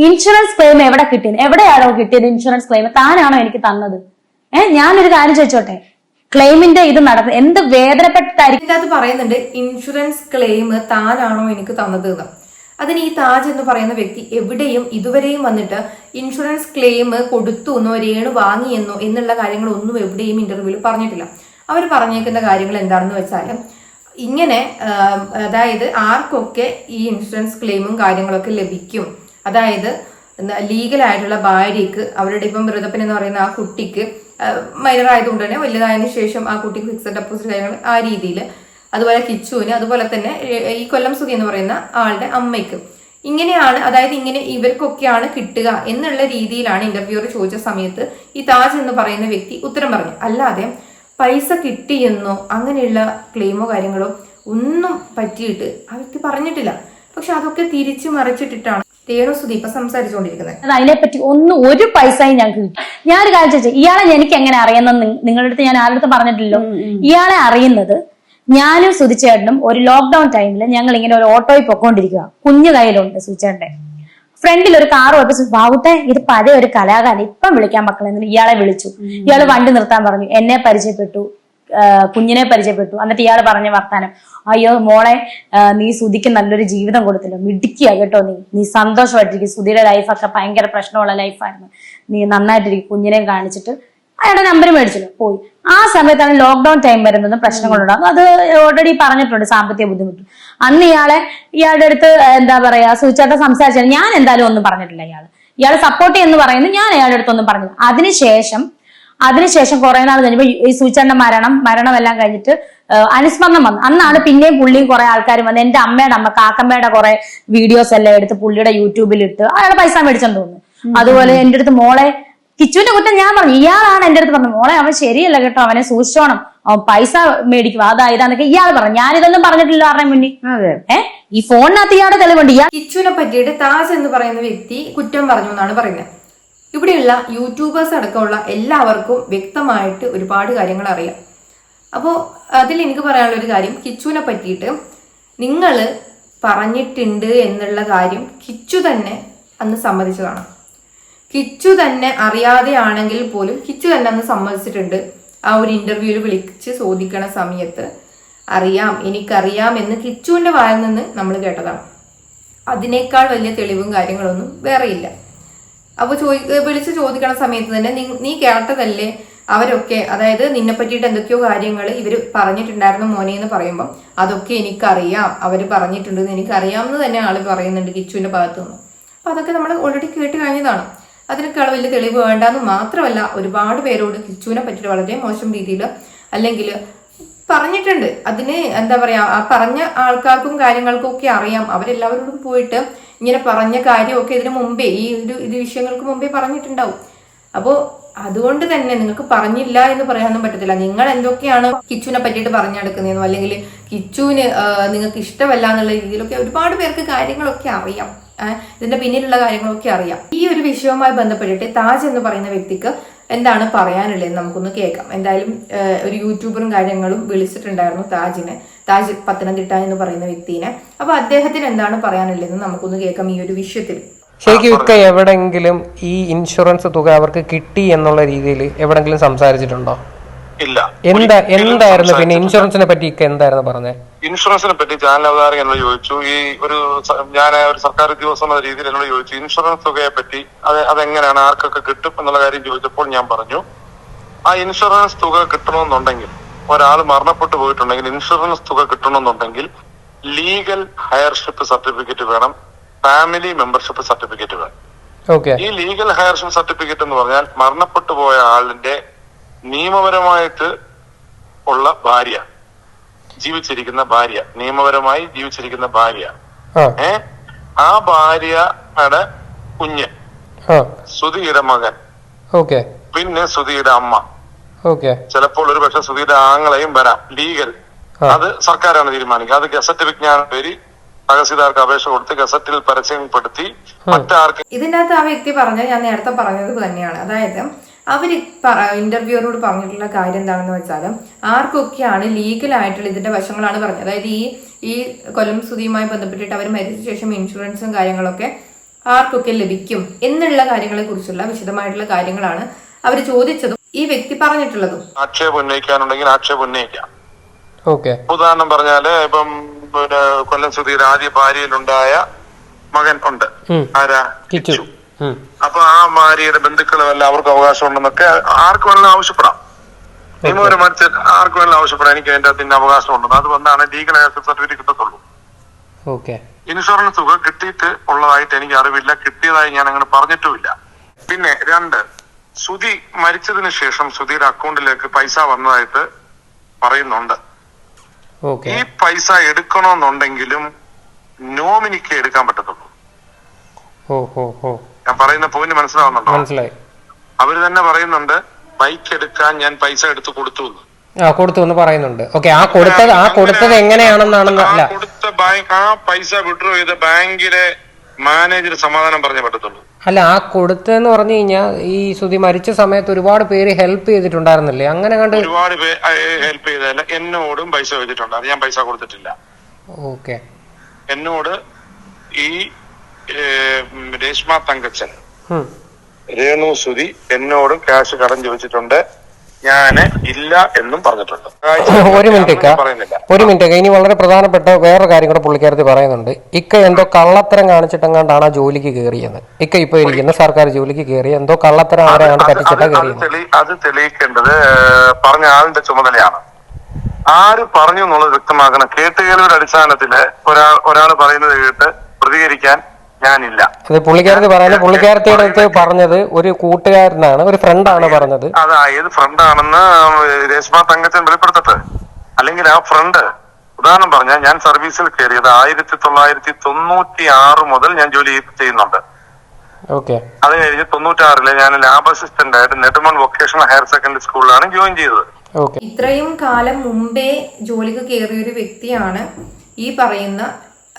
ഇൻഷുറൻസ് ക്ലെയിം എവിടെ കിട്ടിയത് എവിടെയാണോ കിട്ടിയത് ഇൻഷുറൻസ് ക്ലെയിം താനാണോ എനിക്ക് തന്നത്? ഏഹ് ഞാനൊരു കാര്യം ചോദിച്ചോട്ടെ? ക്ലെയിമിന്റെ ഇത് നടന്നത് എന്ത് വേദനപ്പെട്ടായിരിക്കും? അത് പറയുന്നുണ്ട് ഇൻഷുറൻസ് ക്ലെയിം താനാണോ എനിക്ക് തന്നത് എന്ന്. അതിന് ഈ താജ് എന്ന് പറയുന്ന വ്യക്തി എവിടെയും ഇതുവരെയും വന്നിട്ട് ഇൻഷുറൻസ് ക്ലെയിം കൊടുത്തു എന്നോ രേണു വാങ്ങിയെന്നോ എന്നുള്ള കാര്യങ്ങളൊന്നും എവിടെയും ഇന്റർവ്യൂവിൽ പറഞ്ഞിട്ടില്ല. അവർ പറഞ്ഞേക്കുന്ന കാര്യങ്ങൾ എന്താണെന്ന് വെച്ചാൽ ഇങ്ങനെ അതായത് ആർക്കൊക്കെ ഈ ഇൻഷുറൻസ് ക്ലെയിമും കാര്യങ്ങളൊക്കെ ലഭിക്കും അതായത് ലീഗലായിട്ടുള്ള ഭാര്യയ്ക്ക് അവരുടെ ഇപ്പം മൃതപ്പൻ എന്ന് പറയുന്ന ആ കുട്ടിക്ക് മൈനർ ആയതുകൊണ്ട് തന്നെ വലുതായതിനു ശേഷം ആ കുട്ടിക്ക് ഫിക്സഡ് ഡെപ്പോസിറ്റ് കാര്യങ്ങൾ ആ രീതിയിൽ. അതുപോലെ കിച്ചുവിന് അതുപോലെ തന്നെ ഈ കൊല്ലം സുഖി എന്ന് പറയുന്ന ആളുടെ അമ്മയ്ക്ക്. ഇങ്ങനെയാണ് അതായത് ഇങ്ങനെ ഇവർക്കൊക്കെയാണ് കിട്ടുക എന്നുള്ള രീതിയിലാണ് ഇന്റർവ്യൂവർ ചോദിച്ച സമയത്ത് ഈ താജ് എന്ന് പറയുന്ന വ്യക്തി ഉത്തരം പറഞ്ഞു അല്ലാതെ പൈസ കിട്ടിയെന്നോ അങ്ങനെയുള്ള ക്ലെയിമോ കാര്യങ്ങളോ ഒന്നും പറ്റിയിട്ട് ആ വ്യക്തി പറഞ്ഞിട്ടില്ല. പക്ഷെ അതൊക്കെ തിരിച്ചു മറിച്ചിട്ടിട്ടാണ് രേണു സുദീപ സംസാരിച്ചുകൊണ്ടിരിക്കുന്നത് അത് അതിനെപ്പറ്റി ഒന്നും ഒരു പൈസയും ഞങ്ങൾക്ക് കിട്ടും ഞാനൊരു കാര്യം ചോദിച്ചു ഇയാളെ എനിക്ക് എങ്ങനെ അറിയുന്നത്? നിങ്ങളുടെ അടുത്ത് ഞാൻ ആരുടെ അടുത്ത് പറഞ്ഞിട്ടില്ലല്ലോ. ഇയാളെ അറിയുന്നത് ഞാനും സുധിച്ചേട്ടനും ഒരു ലോക്ക്ഡൌൺ ടൈമിൽ ഞങ്ങൾ ഇങ്ങനെ ഒരു ഓട്ടോയിൽ പൊക്കോണ്ടിരിക്കുക കുഞ്ഞു കയ്യിലുണ്ട് സുധിച്ചേട്ടന്റെ ഫ്രണ്ടിൽ ഒരു കാർ പോയപ്പോ ബാബുട്ടെ ഇത് പഴയ ഒരു കലാകാരൻ ഇപ്പം വിളിക്കാൻ മക്കളെ ഇയാളെ വിളിച്ചു. ഇയാൾ വണ്ടി നിർത്താൻ പറഞ്ഞു എന്നെ പരിചയപ്പെട്ടു. കുഞ്ഞിനെ പരിചയപ്പെട്ടു. എന്നിട്ട് ഇയാൾ പറഞ്ഞ വർത്താനം. അയ്യോ മോളെ നീ സുധിക്ക് നല്ലൊരു ജീവിതം കൊടുത്തല്ലോ മിടുക്കിയാ കേട്ടോ നീ. നീ സന്തോഷമായിട്ടിരിക്കും. സുധിയുടെ ലൈഫൊക്കെ ഭയങ്കര പ്രശ്നമുള്ള ലൈഫായിരുന്നു. നീ നന്നായിട്ടിരിക്കും. കുഞ്ഞിനെ കാണിച്ചിട്ട് അയാളുടെ നമ്പർ മേടിച്ചല്ലോ പോയി. ആ സമയത്താണ് ലോക്ക്ഡൌൺ ടൈം വരുന്നത് പ്രശ്നങ്ങളുണ്ടാകും അത് ഓൾറെഡി പറഞ്ഞിട്ടുണ്ട്. സാമ്പത്തിക ബുദ്ധിമുട്ട്. അന്ന് ഇയാളെ ഇയാളുടെ അടുത്ത് എന്താ പറയാ സൂചേട്ട സംസാരിച്ചാൽ ഞാൻ എന്തായാലും ഒന്നും പറഞ്ഞിട്ടില്ല ഇയാൾ ഇയാളെ സപ്പോർട്ട് ചെയ്യുന്നു പറയുന്നത് ഞാൻ അയാളുടെ അടുത്തൊന്നും പറഞ്ഞില്ല. അതിനുശേഷം അതിനുശേഷം കുറെ നാൾ കഴിഞ്ഞപ്പോ ഈ സൂചന്റെ മരണം മരണമെല്ലാം കഴിഞ്ഞിട്ട് അനുസ്മരണം വന്നു. അന്നാണ് പിന്നെയും പുള്ളിയും കുറെ ആൾക്കാരും വന്ന് എന്റെ അമ്മയുടെ അമ്മ കാക്കമ്മയുടെ കുറെ വീഡിയോസ് എല്ലാം എടുത്ത് പുള്ളിയുടെ യൂട്യൂബിൽ ഇട്ട് അയാളെ പൈസ മേടിച്ചെന്ന് തോന്നുന്നു. അതുപോലെ എന്റെ അടുത്ത് മോളെ കിച്ചുവിന്റെ കുറ്റം ഞാൻ പറഞ്ഞു. ഇയാളാണ് എന്റെ അടുത്ത് പറഞ്ഞത്. മോളെ അവൻ ശരിയല്ല കേട്ടോ. അവനെ സൂക്ഷിച്ചോണം. അവൻ പൈസ മേടിക്കും അതാ ഇതാന്നൊക്കെ ഇയാൾ പറഞ്ഞു. ഞാനിതൊന്നും പറഞ്ഞിട്ടില്ല ആരുടെ മുന്നിൽ. അതെ. ഏഹ് ഈ ഫോണിനകത്ത് ഇയാളുടെ തെളിവുണ്ട്. ഇയാൾ കിച്ചുവിനെ പറ്റിയിട്ട് താസ് എന്ന് പറയുന്ന വ്യക്തി കുറ്റം പറഞ്ഞു എന്നാണ് പറയുന്നത്. ഇവിടെയുള്ള യൂട്യൂബേഴ്സ് അടക്കമുള്ള എല്ലാവർക്കും വ്യക്തമായിട്ട് ഒരുപാട് കാര്യങ്ങൾ അറിയാം. അപ്പോൾ അതിൽ എനിക്ക് പറയാനുള്ള ഒരു കാര്യം കിച്ചുവിനെ പറ്റിയിട്ട് നിങ്ങൾ പറഞ്ഞിട്ടുണ്ട് എന്നുള്ള കാര്യം കിച്ചു തന്നെ അന്ന് സമ്മതിച്ചതാണ്. കിച്ചു തന്നെ അറിയാതെയാണെങ്കിൽ പോലും കിച്ചു തന്നെ അന്ന് സമ്മതിച്ചിട്ടുണ്ട്. ആ ഒരു ഇന്റർവ്യൂവിൽ വിളിച്ച് ചോദിക്കണ സമയത്ത് അറിയാം എനിക്കറിയാം എന്ന് കിച്ചുവിന്റെ വായിൽ നിന്ന് നമ്മൾ കേട്ടതാണ്. അതിനേക്കാൾ വലിയ തെളിവും കാര്യങ്ങളൊന്നും വേറെയില്ല. അപ്പോൾ ചോദി വിളിച്ച് ചോദിക്കണ സമയത്ത് തന്നെ നീ കേട്ടതല്ലേ അവരൊക്കെ? അതായത് നിന്നെ പറ്റിയിട്ട് എന്തൊക്കെയോ കാര്യങ്ങൾ ഇവർ പറഞ്ഞിട്ടുണ്ടായിരുന്നു മോനെ എന്ന് പറയുമ്പോൾ അതൊക്കെ എനിക്കറിയാം. അവർ പറഞ്ഞിട്ടുണ്ടെന്ന് എനിക്കറിയാമെന്ന് തന്നെ ആൾ പറയുന്നുണ്ട് കിച്ചുവിന്റെ ഭാഗത്തു നിന്ന് അപ്പോൾ അതൊക്കെ നമ്മൾ ഓൾറെഡി കേട്ട് കഴിഞ്ഞതാണ്. അതിനേക്കാൾ വലിയ തെളിവ് വേണ്ടെന്ന് മാത്രമല്ല ഒരുപാട് പേരോട് കിച്ചുവിനെ പറ്റിയിട്ട് വളരെ മോശം രീതിയിൽ അല്ലെങ്കിൽ പറഞ്ഞിട്ടുണ്ട്. അതിന് എന്താ പറയാ ആ പറഞ്ഞ ആൾക്കാർക്കും കാര്യങ്ങൾക്കും ഒക്കെ അറിയാം. അവരെല്ലാവരോടും പോയിട്ട് ഇങ്ങനെ പറഞ്ഞ കാര്യമൊക്കെ ഇതിനു മുമ്പേ ഈ ഒരു ഇത് വിഷയങ്ങൾക്ക് മുമ്പേ പറഞ്ഞിട്ടുണ്ടാവും. അപ്പോ അതുകൊണ്ട് തന്നെ നിങ്ങൾക്ക് പറഞ്ഞില്ല എന്ന് പറയാനൊന്നും പറ്റത്തില്ല. നിങ്ങൾ എന്തൊക്കെയാണ് കിച്ചുവിനെ പറ്റിയിട്ട് പറഞ്ഞെടുക്കുന്നതെന്നോ അല്ലെങ്കിൽ കിച്ചുവിന് നിങ്ങൾക്ക് ഇഷ്ടമല്ല എന്നുള്ള രീതിയിലൊക്കെ ഒരുപാട് പേർക്ക് കാര്യങ്ങളൊക്കെ അറിയാം. ഇതിന്റെ പിന്നിലുള്ള കാര്യങ്ങളൊക്കെ അറിയാം. ഈ ഒരു വിഷയവുമായി ബന്ധപ്പെട്ടിട്ട് താജ് എന്ന് പറയുന്ന വ്യക്തിക്ക് എന്താണ് പറയാനുള്ളത് നമുക്കൊന്ന് കേൾക്കാം. എന്തായാലും ഒരു യൂട്യൂബറും കാര്യങ്ങളും വിളിച്ചിട്ടുണ്ടായിരുന്നു താജിനെ. താജ് പത്തനംതിട്ട എന്ന് പറയുന്ന വ്യക്തിനെ. അപ്പൊ അദ്ദേഹത്തിന് എന്താണ് പറയാനുള്ളതെന്ന് നമുക്കൊന്ന് കേൾക്കാം ഈ ഒരു വിഷയത്തിൽ. ശരിക്കും ഇക്ക എവിടെങ്കിലും ഈ ഇൻഷുറൻസ് തുക അവർക്ക് കിട്ടി എന്നുള്ള രീതിയിൽ എവിടെങ്കിലും സംസാരിച്ചിട്ടുണ്ടോ? ഇല്ല. എന്താ എന്തായിരുന്നു പിന്നെ ഇൻഷുറൻസിനെ പറ്റി എന്തായിരുന്നു പറഞ്ഞത് ഇൻഷുറൻസിനെ പറ്റി ചാനൽ അവതാരകൻ എന്നോട് ചോദിച്ചു. ഈ ഒരു ഞാൻ ഒരു സർക്കാർ ഉദ്യോഗസ്ഥ എന്ന രീതിയിൽ എന്നോട് ചോദിച്ചു ഇൻഷുറൻസ് തുകയെ പറ്റി അത് അതെങ്ങനെയാണ് ആർക്കൊക്കെ കിട്ടും? എന്നുള്ള കാര്യം ചോദിച്ചപ്പോൾ ഞാൻ പറഞ്ഞു ആ ഇൻഷുറൻസ് തുക കിട്ടണമെന്നുണ്ടെങ്കിൽ ഒരാൾ മരണപ്പെട്ടു പോയിട്ടുണ്ടെങ്കിൽ ഇൻഷുറൻസ് തുക കിട്ടണമെന്നുണ്ടെങ്കിൽ ലീഗൽ ഹയർഷിപ്പ് സർട്ടിഫിക്കറ്റ് വേണം ഫാമിലി മെമ്പർഷിപ്പ് സർട്ടിഫിക്കറ്റ് വേണം. ഈ ലീഗൽ ഹയർഷിപ്പ് സർട്ടിഫിക്കറ്റ് എന്ന് പറഞ്ഞാൽ മരണപ്പെട്ടു പോയ ആളിന്റെ നിയമപരമായിട്ട് ഉള്ള ഭാര്യ. ജീവിച്ചിരിക്കുന്ന ഭാര്യ. നിയമപരമായി ജീവിച്ചിരിക്കുന്ന ഭാര്യ. ആ. ഏ? ആ ഭാര്യയുടെ കുഞ്ഞ്. സുധിയുടെ മകൻ. ഓക്കെ. പിന്നെ സുധിയുടെ അമ്മ. ഓക്കെ. ചിലപ്പോൾ ഒരു പക്ഷെ സുധിയുടെ ആങ്ങളെയും വരാം. ലീഗൽ. അത് സർക്കാരാണ് തീരുമാനിക്കുക. അത് ഗസറ്റ് വിജ്ഞാനം പേര് തഹസീൽദാർക്ക് അപേക്ഷ കൊടുത്ത് ഗസറ്റിൽ പരസ്യപ്പെടുത്തി മറ്റാർക്ക് ഇതിനകത്ത് ആ വ്യക്തി പറഞ്ഞത് ഞാൻ നേരത്തെ പറഞ്ഞത് തന്നെയാണ്. അതായത് അവർ ഇന്റർവ്യൂവറോട് പറഞ്ഞിട്ടുള്ള കാര്യം എന്താണെന്ന് വെച്ചാൽ ആർക്കൊക്കെയാണ് ലീഗലായിട്ടുള്ള ഇതിന്റെ വശങ്ങളാണ് പറഞ്ഞത്. അതായത് ഈ ഈ കൊല്ലം സ്തുതിയുമായി ബന്ധപ്പെട്ടിട്ട് അവർ മരിച്ച ശേഷം ഇൻഷുറൻസും കാര്യങ്ങളൊക്കെ ആർക്കൊക്കെ ലഭിക്കും എന്നുള്ള കാര്യങ്ങളെ കുറിച്ചുള്ള വിശദമായിട്ടുള്ള കാര്യങ്ങളാണ് അവർ ചോദിച്ചതും ഈ വ്യക്തി പറഞ്ഞിട്ടുള്ളതും. ആക്ഷേപം ഉന്നയിക്കാനുണ്ടെങ്കിൽ ആക്ഷേപം ഉന്നയിക്കാം. ഓക്കെ. ഉദാഹരണം പറഞ്ഞാൽ ഇപ്പം പിന്നെ കൊല്ലം സ്തുതിയുടെ ആദ്യ ഭാര്യയിലുണ്ടായ മകൻ ഉണ്ട്. ആരാ? കിച്ചു. അപ്പൊ ആ ഭാര്യയുടെ ബന്ധുക്കളും എല്ലാം അവർക്ക് അവകാശം ഉണ്ടെന്നൊക്കെ ആർക്ക് വേണമെങ്കിലും ആവശ്യപ്പെടാം. നിയമപരമായിട്ട് ആർക്ക് വേണമെങ്കിലും ആവശ്യപ്പെടാം. എനിക്ക് അതിന്റെ അതിന്റെ അവകാശം ഉണ്ടെന്ന് അത് വന്നാണ് ലീഗൽ സർട്ടിഫിക്കറ്റ് കിട്ടത്തുള്ളൂ. ഇൻഷുറൻസ് തുക കിട്ടിയിട്ട് ഉള്ളതായിട്ട് എനിക്ക് അറിവില്ല. കിട്ടിയതായി ഞാൻ അങ്ങനെ പറഞ്ഞിട്ടുമില്ല. പിന്നെ രണ്ട് സുധി മരിച്ചതിന് ശേഷം സുധിയുടെ അക്കൗണ്ടിലേക്ക് പൈസ വന്നതായിട്ട് പറയുന്നുണ്ട്. ഈ പൈസ എടുക്കണമെന്നുണ്ടെങ്കിലും നോമിനിക്ക് എടുക്കാൻ പറ്റത്തുള്ളൂ. ഞാൻ പറയുന്ന പോയിന്റ് മനസ്സിലാവുന്നുണ്ടോ? മനസ്സിലായി. അവർ തന്നെ പറയുന്നുണ്ട് ബൈക്ക് എടുക്കാൻ ഞാൻ പൈസ എടുത്ത് കൊടുത്തു എന്ന്. ആ കൊടുത്തു എന്ന് പറയുന്നുണ്ട്. ഓക്കെ ആ കൊടുത്തത് ആ കൊടുത്തത് എങ്ങനെയാണെന്നാണെന്ന് അല്ല. കൊടുത്ത ബാങ്ക് ആ പൈസ വിഡ്രോ ചെയ്ത ബാങ്കിലെ മാനേജർ സമാധാനം പറഞ്ഞേ പറ്റത്തുള്ളൂ. അല്ല ആ കൊടുത്തെന്ന് പറഞ്ഞു കഴിഞ്ഞാൽ ഈ സുധി മരിച്ച സമയത്ത് ഒരുപാട് പേര് ഹെൽപ്പ് ചെയ്തിട്ടുണ്ടായിരുന്നില്ലേ? അങ്ങനെ കണ്ട് ഒരുപാട് പേര് ഹെൽപ്പ് ചെയ്തല്ല എന്നോടും പൈസ വെച്ചിട്ടുണ്ട്. അത് ഞാൻ പൈസ കൊടുത്തിട്ടില്ല. ഓക്കെ എന്നോട് ഈ രേഷ്മ തങ്കച്ചൻ. രേണു സുധി എന്നോട് ക്യാഷ് കടം ചോദിച്ചിട്ടുണ്ട്. ഞാൻ ഇല്ല എന്നും പറഞ്ഞിട്ടുണ്ട്. [laughs] ഒരു മിനിറ്റ് ഒരു മിനിറ്റ് ഇനി വളരെ പ്രധാനപ്പെട്ട വേറെ കാര്യം കൂടെ പുള്ളിക്കാരത്തി പറയുന്നുണ്ട്. ഇക്ക എന്തോ കള്ളത്തരം കാണിച്ചിട്ടെങ്ങാണ്ടാണ് ആ ജോലിക്ക് കയറിയത്? ഇക്ക ഇപ്പൊ ഇരിക്കുന്ന. സർക്കാർ ജോലിക്ക് കയറി. എന്തോ കള്ളത്തരം ആരെയാണ് പറ്റിച്ചിട്ടാ കയറിയത്? അത് തെളിയിക്കേണ്ടത് പറഞ്ഞ ആളിന്റെ ചുമതലയാണ്. ആര് പറഞ്ഞു എന്നുള്ളത് വ്യക്തമാക്കണം. കേട്ടുകേൾവിയുടെ അടിസ്ഥാനത്തിൽ ഒരാൾ ഒരാൾ പറയുന്നത് കേട്ട് പ്രതികരിക്കാൻ ഞാനില്ല. അത് പുള്ളിക്കാരത്തി പറയാൻ പുള്ളിക്കാരത്തിയുടെ അടുത്ത് പറഞ്ഞത് ഒരു കൂട്ടുകാരനാണ് ഒരു ഫ്രണ്ടാണ് പറഞ്ഞത്. അതാ ഏത് ഫ്രണ്ടാണെന്ന് രേഷ്മ തങ്കച്ചൻ വെളിപ്പെടുത്തട്ടെ? അല്ലെങ്കിൽ ആ ഫ്രണ്ട് ഉദാഹരണം പറഞ്ഞാൽ ഞാൻ സർവീസിൽ കയറിയത് ആയിരത്തി തൊള്ളായിരത്തി തൊണ്ണൂറ്റി ആറ് മുതൽ ഞാൻ ജോലി ചെയ്യുന്നുണ്ട്. ഓക്കെ. അത് കഴിഞ്ഞ് തൊണ്ണൂറ്റാറിൽ ഞാൻ ലാബ് അസിസ്റ്റന്റ് ആയിട്ട് നെടുമൺ വൊക്കേഷണൽ ഹയർ സെക്കൻഡറി സ്കൂളിലാണ് ജോയിൻ ചെയ്തത്. ഓക്കെ. ഇത്രയും കാലം മുമ്പേ ജോലിക്ക് കയറിയ ഒരു വ്യക്തിയാണ് ഈ പറയുന്ന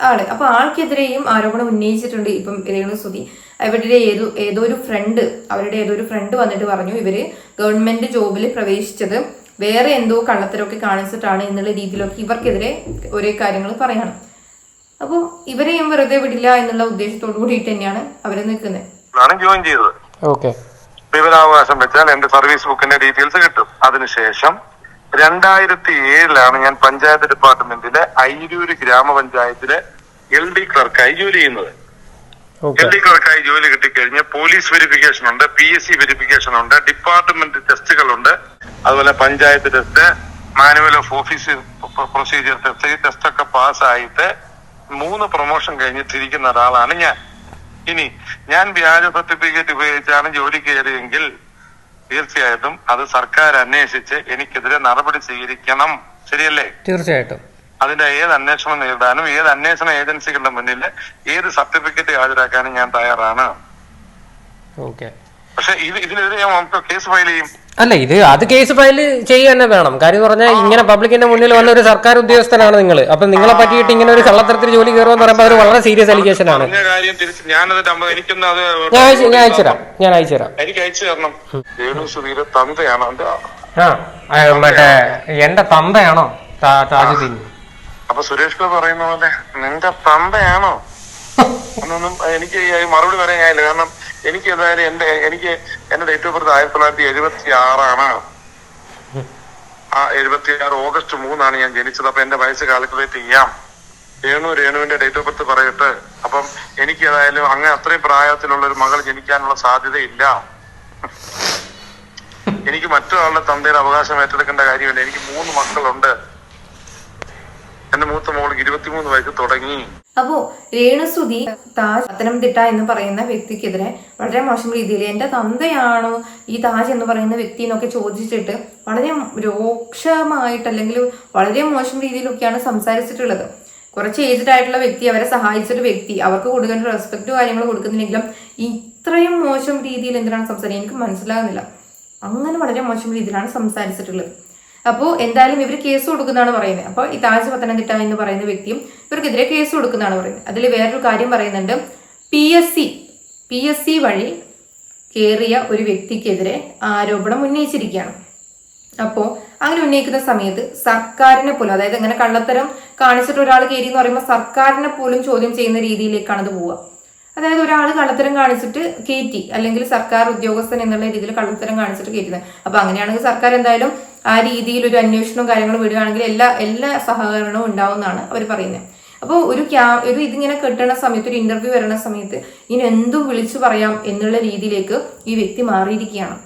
ആൾ അപ്പൊ ആൾക്കെതിരെയും ആരോപണം ഉന്നയിച്ചിട്ടുണ്ട് ഇപ്പം രേണു സുധി. ഇവരുടെ ഏതോ ഏതോ ഒരു ഫ്രണ്ട് അവരുടെ ഏതോ ഒരു ഫ്രണ്ട് വന്നിട്ട് പറഞ്ഞു ഇവർ ഗവൺമെന്റ് ജോബിൽ പ്രവേശിച്ചത് വേറെ എന്തോ കള്ളത്തരമൊക്കെ കാണിച്ചിട്ടാണ് എന്നുള്ള രീതിയിലൊക്കെ ഇവർക്കെതിരെ ഒരേ കാര്യങ്ങൾ പറയണം. അപ്പോൾ ഇവരെയും വെറുതെ വിടില്ല എന്നുള്ള ഉദ്ദേശത്തോടു കൂടിയിട്ട് തന്നെയാണ് അവർ നിൽക്കുന്നത്. ആണ് ജോയിൻ ചെയ്തത്. ഓക്കെ വിവരാവകാശം വെച്ചാൽ എന്റെ സർവീസ് ബുക്കിന്റെ ഡീറ്റെയിൽസ് കിട്ടും. അതിനുശേഷം രണ്ടായിരത്തി ഏഴിലാണ് ഞാൻ പഞ്ചായത്ത് ഡിപ്പാർട്ട്മെന്റിലെ അയിരൂര് ഗ്രാമപഞ്ചായത്തിലെ എൽ ഡി ക്ലർക്കായി ജോലി ചെയ്യുന്നത്. എൽ ഡി ക്ലർക്കായി ജോലി കിട്ടിക്കഴിഞ്ഞ് പോലീസ് വെരിഫിക്കേഷൻ ഉണ്ട് പി എസ് സി വെരിഫിക്കേഷൻ ഉണ്ട് ഡിപ്പാർട്ട്മെന്റ് ടെസ്റ്റുകളുണ്ട് അതുപോലെ panchayat test manual of office procedure test ഈ ടെസ്റ്റൊക്കെ പാസ്സായിട്ട് മൂന്ന് പ്രൊമോഷൻ കഴിഞ്ഞിട്ടിരിക്കുന്ന ഒരാളാണ് ഞാൻ. ഇനി ഞാൻ വ്യാജ സർട്ടിഫിക്കറ്റ് ഉപയോഗിച്ചാണ് ജോലി കയറിയെങ്കിൽ തീർച്ചയായിട്ടും അത് സർക്കാർ അന്വേഷിച്ച് എനിക്കെതിരെ നടപടി സ്വീകരിക്കണം. ശരിയല്ലേ? തീർച്ചയായിട്ടും. അതിന്റെ ഏത് അന്വേഷണം നേരിടാനും ഏത് അന്വേഷണ ഏജൻസികളുടെ മുന്നിൽ ഏത് സർട്ടിഫിക്കറ്റ് ഹാജരാക്കാനും ഞാൻ തയ്യാറാണ്. ഓക്കെ. പക്ഷെ ഇത് ഇതിനെതിരെ ഞാൻ നമുക്ക് കേസ് ഫയൽ ചെയ്യും. അല്ല ഇത് അത് കേസ് ഫയൽ ചെയ്യുക തന്നെ വേണം. കാര്യം പറഞ്ഞാൽ ഇങ്ങനെ പബ്ലിക്കിന്റെ മുന്നിൽ വന്ന ഒരു സർക്കാർ ഉദ്യോഗസ്ഥനാണ് നിങ്ങൾ അപ്പൊ നിങ്ങളെ പറ്റിയിട്ട് ഇങ്ങനെ ഒരു കള്ളത്തരത്തിൽ ജോലി കയറുമെന്ന് പറയുമ്പോൾ അത് വളരെ സീരിയസ് അലിഗേഷൻ ആണ്. ഞാൻ അയച്ചു ഞാൻ അയച്ചുതരാം ഞാൻ അയച്ചുതരാം എനിക്ക് അയച്ചു തരണം. രേണു സുധീരെ തന്തയാണ് ആ മറ്റേ എന്റെ തന്തയാണോ? താജുദ്ദീൻ. അപ്പൊ സുരേഷ് ഗോപി പറയുന്ന പോലെ നിന്റെ തന്തയാണോ? [laughs] എന്നൊന്നും എനിക്ക് മറുപടി പറയാൻ കാരണം എനിക്ക് ഏതായാലും എന്റെ എനിക്ക് എന്റെ ഡേറ്റ് ഓഫ് ബർത്ത് ആയിരത്തി തൊള്ളായിരത്തി എഴുപത്തി ആറാണ് ആ എഴുപത്തി ആറ് ഓഗസ്റ്റ് മൂന്നാണ് ഞാൻ ജനിച്ചത്. അപ്പൊ എന്റെ വയസ്സ് കാൽക്കുലേറ്റ് ചെയ്യാം. രേണു രേണുവിന്റെ ഡേറ്റ് ഓഫ് ബർത്ത് പറയട്ടെ. അപ്പം എനിക്ക് ഏതായാലും അങ്ങനെ അത്രയും പ്രായത്തിലുള്ള ഒരു മകൾ ജനിക്കാനുള്ള സാധ്യതയില്ല. എനിക്ക് മറ്റൊരാളുടെ തന്തയുടെ അവകാശം ഏറ്റെടുക്കേണ്ട കാര്യമില്ല. എനിക്ക് മൂന്ന് മക്കളുണ്ട്. എന്റെ മൂത്ത മോൾ ഇരുപത്തിമൂന്ന് വയസ്സ് തുടങ്ങി. അപ്പോ രേണുസുതി താജ് പത്തനംതിട്ട എന്ന് പറയുന്ന വ്യക്തിക്കെതിരെ വളരെ മോശം രീതിയിൽ എന്റെ തന്തയാണോ ഈ താജ് എന്ന് പറയുന്ന വ്യക്തി എന്നൊക്കെ ചോദിച്ചിട്ട് വളരെ രൂക്ഷമായിട്ട് അല്ലെങ്കിൽ വളരെ മോശം രീതിയിലൊക്കെയാണ് സംസാരിച്ചിട്ടുള്ളത്. കുറച്ച് ഏജ്ഡ് ആയിട്ടുള്ള വ്യക്തി അവരെ സഹായിച്ചൊരു വ്യക്തി അവർക്ക് കൊടുക്കേണ്ട റെസ്പെക്റ്റ് കാര്യങ്ങൾ കൊടുക്കുന്നില്ലെങ്കിലും ഇത്രയും മോശം രീതിയിൽ എന്തിനാണ് സംസാരിക്കുന്നത്? എനിക്ക് മനസ്സിലാകുന്നില്ല. അങ്ങനെ വളരെ മോശം രീതിയിലാണ് സംസാരിച്ചിട്ടുള്ളത്. അപ്പോൾ എന്തായാലും ഇവർ കേസ് കൊടുക്കുന്നതാണ് പറയുന്നത്. അപ്പോൾ ഈ താജ് പത്തനംതിട്ട എന്ന് പറയുന്ന വ്യക്തിയും ഇവർക്കെതിരെ കേസ് കൊടുക്കുന്നതാണ് പറയുന്നത്. അതിൽ വേറൊരു കാര്യം പറയുന്നുണ്ട്. P S C P S C വഴി കയറിയ ഒരു വ്യക്തിക്കെതിരെ ആരോപണം ഉന്നയിച്ചിരിക്കുകയാണ്. അപ്പോൾ അങ്ങനെ ഉന്നയിക്കുന്ന സമയത്ത് സർക്കാരിനെ പോലും അതായത് ഇങ്ങനെ കള്ളത്തരം കാണിച്ചിട്ട് ഒരാൾ കയറി എന്ന് പറയുമ്പോൾ സർക്കാരിനെ പോലും ചോദ്യം ചെയ്യുന്ന രീതിയിലേക്കാണ് അത് പോവുക. അതായത് ഒരാൾ കള്ളത്തരം കാണിച്ചിട്ട് കയറ്റി അല്ലെങ്കിൽ സർക്കാർ ഉദ്യോഗസ്ഥൻ എന്നുള്ള രീതിയിൽ കള്ളത്തരം കാണിച്ചിട്ട് കയറ്റുന്നത് അപ്പോൾ അങ്ങനെയാണെങ്കിൽ സർക്കാർ എന്തായാലും ആ രീതിയിൽ ഒരു അന്വേഷണവും കാര്യങ്ങളും വിടുകയാണെങ്കിൽ എല്ലാ എല്ലാ സഹകരണവും ഉണ്ടാവുമെന്നാണ് അവർ പറയുന്നത്. അപ്പോൾ ഒരു ക്യാ ഒരു ഇതിങ്ങനെ കെട്ടണ സമയത്ത് ഒരു ഇന്റർവ്യൂ വരണ സമയത്ത് ഇനി എന്തും വിളിച്ചു പറയാം എന്നുള്ള രീതിയിലേക്ക് ഈ വ്യക്തി മാറിയിരിക്കുകയാണ്.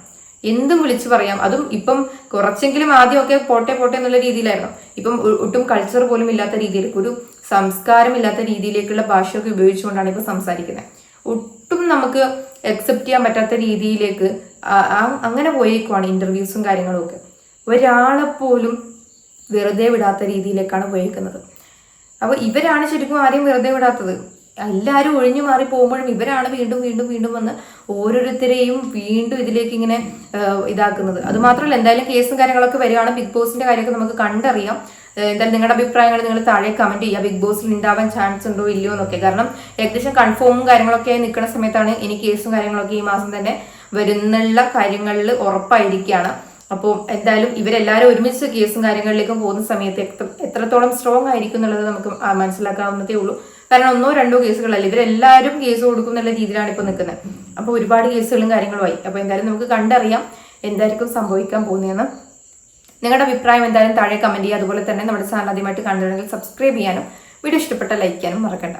എന്തും വിളിച്ചു പറയാം. അതും ഇപ്പം കുറച്ചെങ്കിലും ആദ്യമൊക്കെ പോട്ടെ പോട്ടെ എന്നുള്ള രീതിയിലായിരുന്നു. ഇപ്പം ഒട്ടും കൾച്ചർ പോലും ഇല്ലാത്ത രീതിയിലേക്ക് ഒരു സംസ്കാരമില്ലാത്ത രീതിയിലേക്കുള്ള ഭാഷയൊക്കെ ഉപയോഗിച്ചുകൊണ്ടാണ് ഇപ്പൊ സംസാരിക്കുന്നത്. ഒട്ടും നമുക്ക് അക്സെപ്റ്റ് ചെയ്യാൻ പറ്റാത്ത രീതിയിലേക്ക് അങ്ങനെ പോയേക്കുവാണ് ഇന്റർവ്യൂസും കാര്യങ്ങളും ഒക്കെ. ഒരാളെ പോലും വെറുതെ വിടാത്ത രീതിയിലേക്കാണ് പോയേക്കുന്നത്. അപ്പൊ ഇവരാണ് ശരിക്കും ആരെയും വെറുതെ വിടാത്തത്. എല്ലാവരും ഒഴിഞ്ഞു മാറി പോകുമ്പോഴും ഇവരാണ് വീണ്ടും വീണ്ടും വീണ്ടും വന്ന് ഓരോരുത്തരെയും വീണ്ടും ഇതിലേക്ക് ഇങ്ങനെ ഇതാക്കുന്നത്. അത് മാത്രമല്ല എന്തായാലും കേസും കാര്യങ്ങളൊക്കെ വരികയാണ്. ബിഗ് ബോസിന്റെ കാര്യമൊക്കെ നമുക്ക് കണ്ടറിയാം. എന്തായാലും നിങ്ങളുടെ അഭിപ്രായങ്ങൾ നിങ്ങൾ താഴെ കമന്റ് ചെയ്യുക. ബിഗ് ബോസിൽ ഉണ്ടാവാൻ ചാൻസ് ഉണ്ടോ ഇല്ലയോ എന്നൊക്കെ. കാരണം ഏകദേശം കൺഫേമും കാര്യങ്ങളൊക്കെ നിൽക്കുന്ന സമയത്താണ് ഇനി കേസും കാര്യങ്ങളൊക്കെ ഈ മാസം തന്നെ വരുന്നുള്ള കാര്യങ്ങളിൽ ഉറപ്പായിരിക്കുകയാണ്. അപ്പോൾ എന്തായാലും ഇവരെല്ലാവരും ഒരുമിച്ച് കേസും കാര്യങ്ങളിലേക്കും പോകുന്ന സമയത്ത് എത്രത്തോളം സ്ട്രോങ് ആയിരിക്കും എന്നുള്ളത് നമുക്ക് മനസ്സിലാക്കാവുന്നതേ ഉള്ളൂ. കാരണം ഒന്നോ രണ്ടോ കേസുകളല്ല ഇവരെല്ലാവരും കേസ് കൊടുക്കും എന്നുള്ള രീതിയിലാണ് ഇപ്പോൾ നിൽക്കുന്നത്. അപ്പോൾ ഒരുപാട് കേസുകളും കാര്യങ്ങളുമായി. അപ്പോൾ എന്തായാലും നമുക്ക് കണ്ടറിയാം എന്തായിരിക്കും സംഭവിക്കാൻ പോകുന്നതെന്ന്. നിങ്ങളുടെ അഭിപ്രായം എന്തായാലും താഴെ കമന്റ് ചെയ്യുക. അതുപോലെ തന്നെ നമ്മുടെ ചാനൽ ആദ്യമായിട്ട് കണ്ടിട്ടുണ്ടെങ്കിൽ സബ്സ്ക്രൈബ് ചെയ്യാനും വീഡിയോ ഇഷ്ടപ്പെട്ട ലൈക്ക് ചെയ്യാനും മറക്കണ്ട.